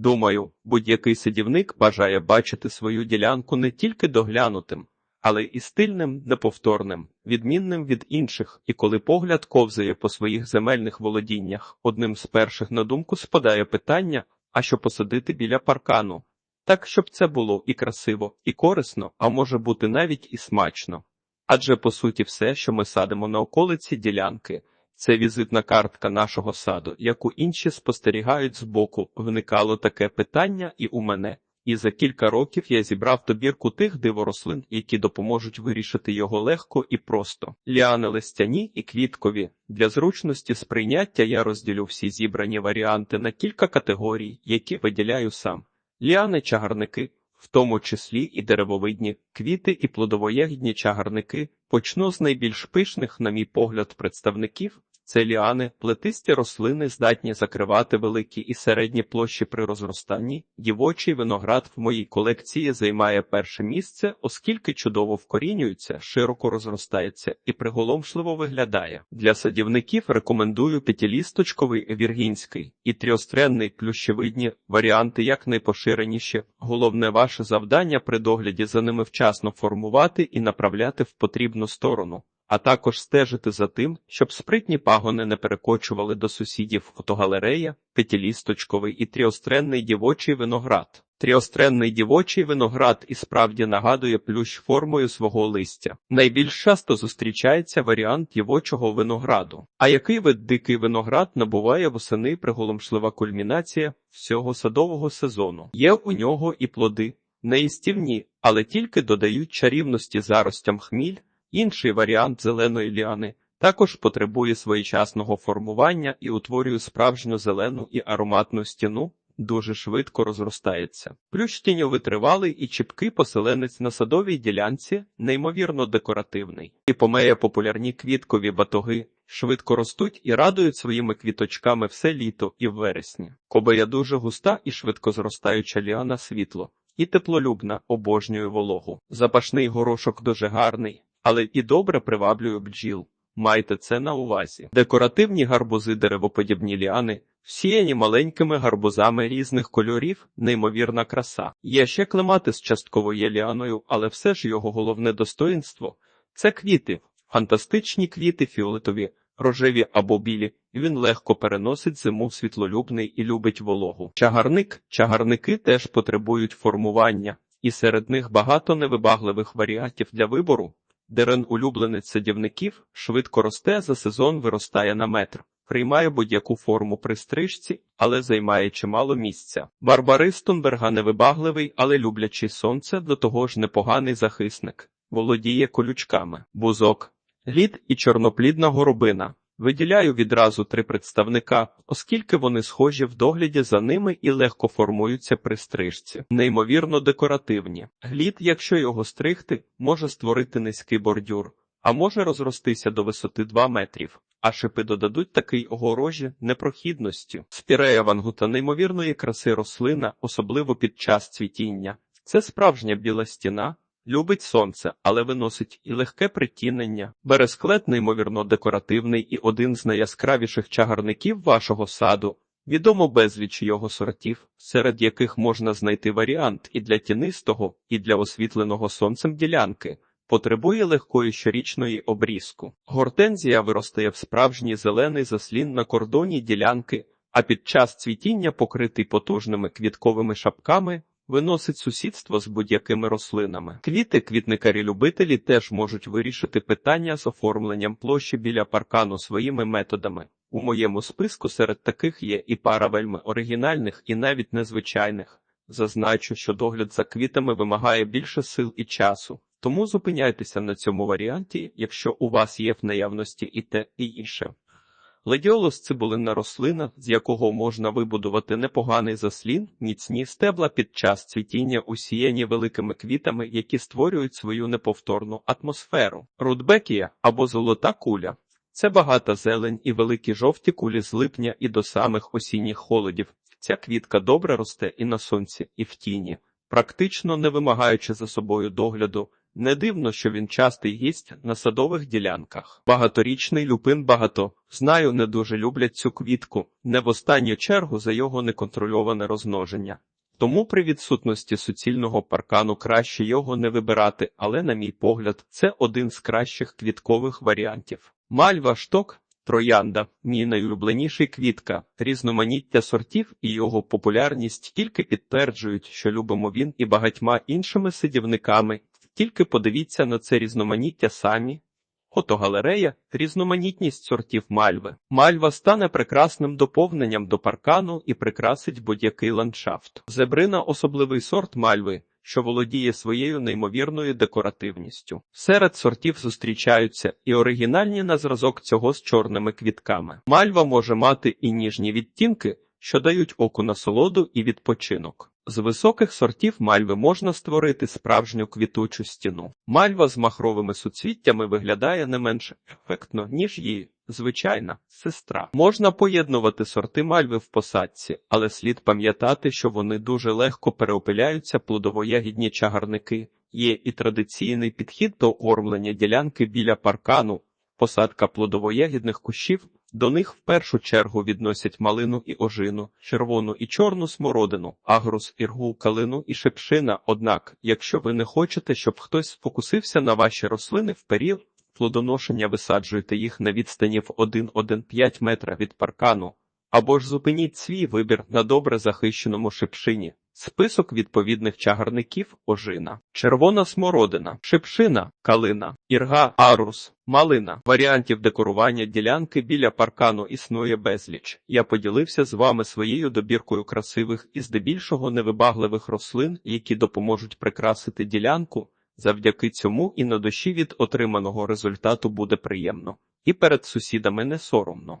Думаю, будь-який садівник бажає бачити свою ділянку не тільки доглянутим, але і стильним, неповторним, відмінним від інших, і коли погляд ковзає по своїх земельних володіннях, одним з перших на думку спадає питання, а що посадити біля паркану? Так, щоб це було і красиво, і корисно, а може бути навіть і смачно. Адже по суті все, що ми садимо на околиці ділянки, це візитна картка нашого саду, яку інші спостерігають збоку. Виникало таке питання і у мене. І за кілька років я зібрав добірку тих диворослин, які допоможуть вирішити його легко і просто. Ліани листяні і квіткові. Для зручності сприйняття я розділю всі зібрані варіанти на кілька категорій, які виділяю сам. Ліани чагарники, в тому числі і деревовидні, квіти і плодовоєгідні чагарники, почну з найбільш пишних, на мій погляд, представників. Це ліани, плетисті рослини здатні закривати великі і середні площі при розростанні. Дівочий виноград в моїй колекції займає перше місце, оскільки чудово вкорінюється, широко розростається і приголомшливо виглядає. Для садівників рекомендую п'ятилісточковий віргінський і трьостренний плющевидні варіанти якнайпоширеніші. Головне ваше завдання при догляді за ними вчасно формувати і направляти в потрібну сторону а також стежити за тим, щоб спритні пагони не перекочували до сусідів фотогалерея, п'ятилісточковий і тріостренний дівочий виноград. Тріостренний дівочий виноград і справді нагадує плющ формою свого листя. Найбільш часто зустрічається варіант дівочого винограду. А який вид дикий виноград набуває восени приголомшлива кульмінація всього садового сезону? Є у нього і плоди, неїстівні, але тільки додають чарівності заростям хміль. Інший варіант зеленої ліани також потребує своєчасного формування і утворює справжню зелену і ароматну стіну, дуже швидко розростається. Плющ тіньовитривалий і чіпкий поселенець на садовій ділянці, неймовірно декоративний. І помеє популярні квіткові батоги, швидко ростуть і радують своїми квіточками все літо і в вересні. Кобея дуже густа і швидко зростаюча ліана світло. І теплолюбна обожнює вологу. Запашний горошок дуже гарний, але і добре приваблює бджіл. Майте це на увазі. Декоративні гарбузи деревоподібні ліани, всіяні маленькими гарбузами різних кольорів, неймовірна краса. Є ще клематис частково є ліаною, але все ж його головне достоїнство це квіти, фантастичні квіти фіолетові, рожеві або білі. Він легко переносить зиму світлолюбний і любить вологу. Чагарник, чагарники теж потребують формування, і серед них багато невибагливих варіантів для вибору. Дерен улюбленець садівників швидко росте за сезон виростає на метр, приймає будь-яку форму при стрижці, але займає чимало місця. Барбарис Тунберга невибагливий, але люблячий сонце, до того ж непоганий захисник, володіє колючками, бузок, лід і чорноплідна горобина. Виділяю відразу три представника, оскільки вони схожі в догляді за ними і легко формуються при стрижці. Неймовірно декоративні. Глід, якщо його стригти, може створити низький бордюр, а може розростися до висоти 2 метрів. А шипи додадуть такий огорожі непрохідності. Спірея вангута неймовірної краси рослина, особливо під час цвітіння. Це справжня біла стіна, Любить сонце, але виносить і легке притінення. Бересклет неймовірно декоративний і один з найяскравіших чагарників вашого саду. Відомо безліч його сортів, серед яких можна знайти варіант і для тінистого, і для освітленого сонцем ділянки. Потребує легкої щорічної обрізку. Гортензія виростає в справжній зелений заслін на кордоні ділянки, а під час цвітіння покритий потужними квітковими шапками, виносить сусідство з будь-якими рослинами. Квіти квітникарі-любителі теж можуть вирішити питання з оформленням площі біля паркану своїми методами. У моєму списку серед таких є і пара вельми оригінальних і навіть незвичайних. Зазначу, що догляд за квітами вимагає більше сил і часу, тому зупиняйтеся на цьому варіанті, якщо у вас є в наявності і те, і інше. Ладіолус – цибулинна рослина, з якого можна вибудувати непоганий заслін, міцні стебла під час цвітіння усіяні великими квітами, які створюють свою неповторну атмосферу. Рудбекія або золота куля це багата зелень і великі жовті кулі з липня і до самих осінніх холодів. Ця квітка добре росте і на сонці, і в тіні, практично не вимагаючи за собою догляду. Не дивно, що він частий гість на садових ділянках. Багаторічний люпин багато. Знаю, не дуже люблять цю квітку, не в останню чергу за його неконтрольоване розмноження. Тому при відсутності суцільного паркану краще його не вибирати, але, на мій погляд, це один з кращих квіткових варіантів. Мальва шток Троянда мій найулюбленіший квітка, різноманіття сортів і його популярність тільки підтверджують, що любимо він і багатьма іншими сидівниками. Тільки подивіться на це різноманіття самі. Фотогалерея, різноманітність сортів мальви. Мальва стане прекрасним доповненням до паркану і прикрасить будь-який ландшафт. Зебрина особливий сорт мальви, що володіє своєю неймовірною декоративністю. Серед сортів зустрічаються і оригінальні на зразок цього з чорними квітками. Мальва може мати і ніжні відтінки, що дають оку насолоду і відпочинок. З високих сортів мальви можна створити справжню квітучу стіну. Мальва з махровими суцвіттями виглядає не менш ефектно, ніж її звичайна сестра. Можна поєднувати сорти мальви в посадці, але слід пам'ятати, що вони дуже легко переопиляються плодово-ягідні чагарники. Є і традиційний підхід до оформлення ділянки біля паркану, посадка плодово-ягідних кущів. До них в першу чергу відносять малину і ожину, червону і чорну смородину, агрус, іргу, калину і шипшина. Однак, якщо ви не хочете, щоб хтось спокусився на ваші рослини в період плодоношення, висаджуйте їх на відстані в 1,1,5 метра від паркану, або ж зупиніть свій вибір на добре захищеному шипшині. Список відповідних чагарників ожина, червона смородина, шипшина, калина, ірга, арус, малина. Варіантів декорування ділянки біля паркану існує безліч. Я поділився з вами своєю добіркою красивих і здебільшого невибагливих рослин, які допоможуть прикрасити ділянку. Завдяки цьому і на душі від отриманого результату буде приємно. І перед сусідами не соромно.